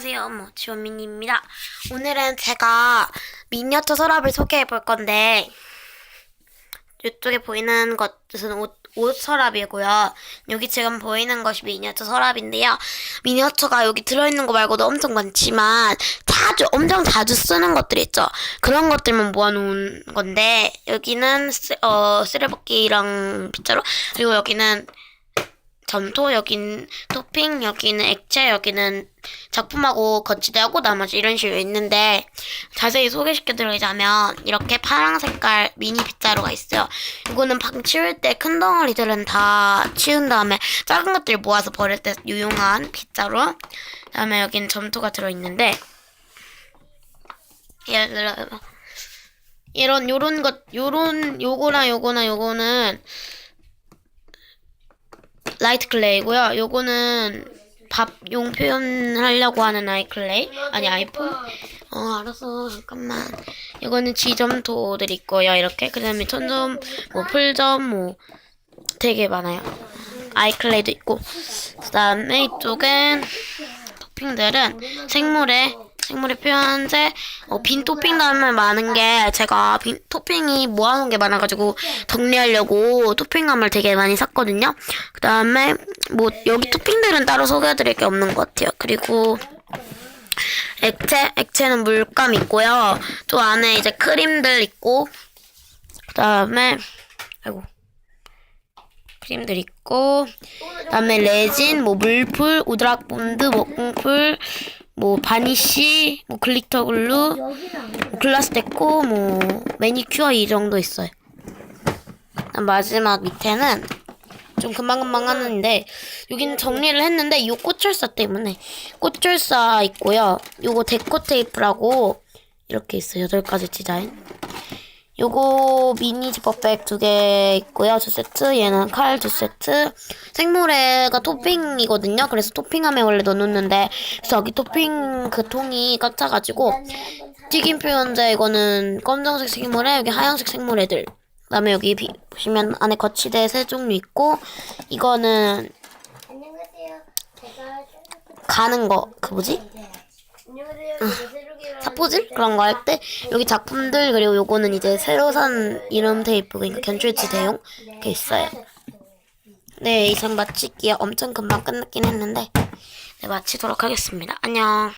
안녕하세요, 뭐 지원민입니다. 오늘은 제가 미니어처 서랍을 소개해 볼 건데 이쪽에 보이는 것은 옷, 옷 서랍이고요. 여기 지금 보이는 것이 미니어처 서랍인데요. 미니어처가 여기 들어있는 거 말고도 엄청 많지만 자주 엄청 자주 쓰는 것들 있죠. 그런 것들만 모아놓은 건데 여기는 쓰, 어, 쓰레받기랑 빗자루 그리고 여기는 점토, 여긴 토핑, 여기는 액체, 여기는 작품하고 거치대하고 나머지 이런 식으로 있는데 자세히 소개시켜드리자면 이렇게 파란 색깔 미니 빗자루가 있어요. 이거는 방 치울 때 큰 덩어리들은 다 치운 다음에 작은 것들 모아서 버릴 때 유용한 빗자루. 그다음에 여기는 점토가 들어있는데 예를 들어 이런 요런 것 요런 요거랑 요거나 요거는 라이트 클레이고요. 요거는 밥용 표현하려고 하는 아이 클레이 아니 아이폰. 어 알았어 잠깐만. 이거는 지점토들 있고요. 이렇게 그 다음에 천점, 뭐 풀점, 뭐 되게 많아요. 아이 클레이도 있고 그 다음에 이쪽은 토핑들은 생물에 생물의 표현제 어, 빈 토핑 다음에 많은 게 제가 빈 토핑이 모아놓은 게 많아가지고 정리하려고 토핑함을 되게 많이 샀거든요. 그 다음에 뭐 여기 토핑들은 따로 소개해드릴 게 없는 것 같아요. 그리고 액체 액체는 물감 있고요. 또 안에 이제 크림들 있고 그 다음에 아이고 크림들 있고 그다음에 레진, 뭐 물풀, 오드락 본드, 먹공풀, 뭐 바니쉬, 뭐 글리터 글루, 뭐 글라스 데코, 뭐 매니큐어 이 정도 있어요. 마지막 밑에는 좀 금방금방 하는데 여기는 정리를 했는데 이 꽃줄사 때문에 꽃줄사 있고요. 요거 데코 테이프라고 이렇게 있어요. 여덟 가지 디자인. 요거 미니 지퍼백 두 개 있고요. 두 세트. 얘는 칼 두 세트. 생모래가 토핑이거든요. 그래서 토핑함에 원래 넣어놓는데 그래서 여기 토핑 그 통이 꽉 차가지고 튀김 표현제 이거는 검정색 생모래 여기 하얀색 생모래들 그 다음에 여기 비- 보시면 안에 거치대 세 종류 있고 이거는 가는 거 그 뭐지? 안 사포질 그런 거 할 때 여기 작품들 그리고 요거는 이제 새로 산 이름 테이프 그러니까 견출지 대용 이렇게 있어요. 네 이상 마칠게요. 엄청 금방 끝났긴 했는데 네 마치도록 하겠습니다. 안녕.